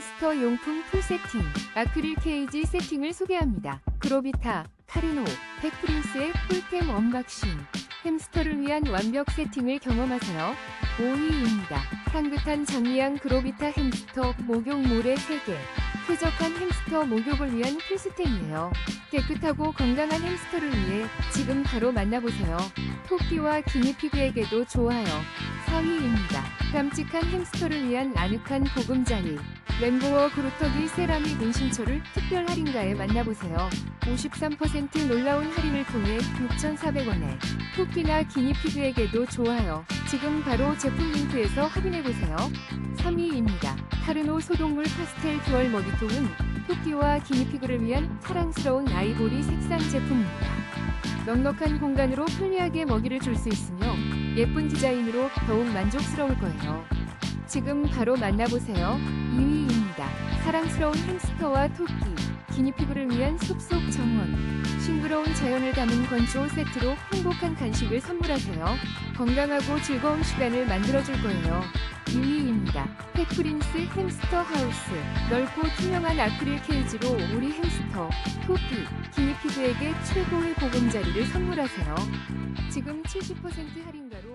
햄스터 용품 풀 세팅, 아크릴 케이지 세팅을 소개합니다. 그로비타, 카르노, 백프린스의 풀템 언박싱. 햄스터를 위한 완벽 세팅을 경험하세요. 5위입니다. 향긋한 장미향 그로비타 햄스터 목욕몰의 3개. 쾌적한 햄스터 목욕을 위한 필수템이에요. 깨끗하고 건강한 햄스터를 위해 지금 바로 만나보세요. 토끼와 기니 피그에게도 좋아요. 4위입니다. 깜찍한 햄스터를 위한 아늑한 보금자리. 램보어 그루터기 세라믹 은신처를 특별 할인가에 만나보세요. 53% 놀라운 할인을 통해 6,400원에 토끼나 기니피그에게도 좋아요. 지금 바로 제품 링크에서 확인해보세요. 3위입니다. 카르노 소독물 파스텔 듀얼 먹이통은 토끼와 기니피그를 위한 사랑스러운 아이보리 색상 제품입니다. 넉넉한 공간으로 편리하게 먹이를 줄 수 있으며 예쁜 디자인으로 더욱 만족스러울 거예요. 지금 바로 만나보세요. 2위입니다. 사랑스러운 햄스터와 토끼, 기니피그를 위한 숲속 정원. 싱그러운 자연을 담은 건조 세트로 행복한 간식을 선물하세요. 건강하고 즐거운 시간을 만들어줄 거예요. 2위입니다. 펫프린스 햄스터 하우스. 넓고 투명한 아크릴 케이지로 우리 햄스터, 토끼, 기니피그에게 최고의 보금자리를 선물하세요. 지금 70% 할인가로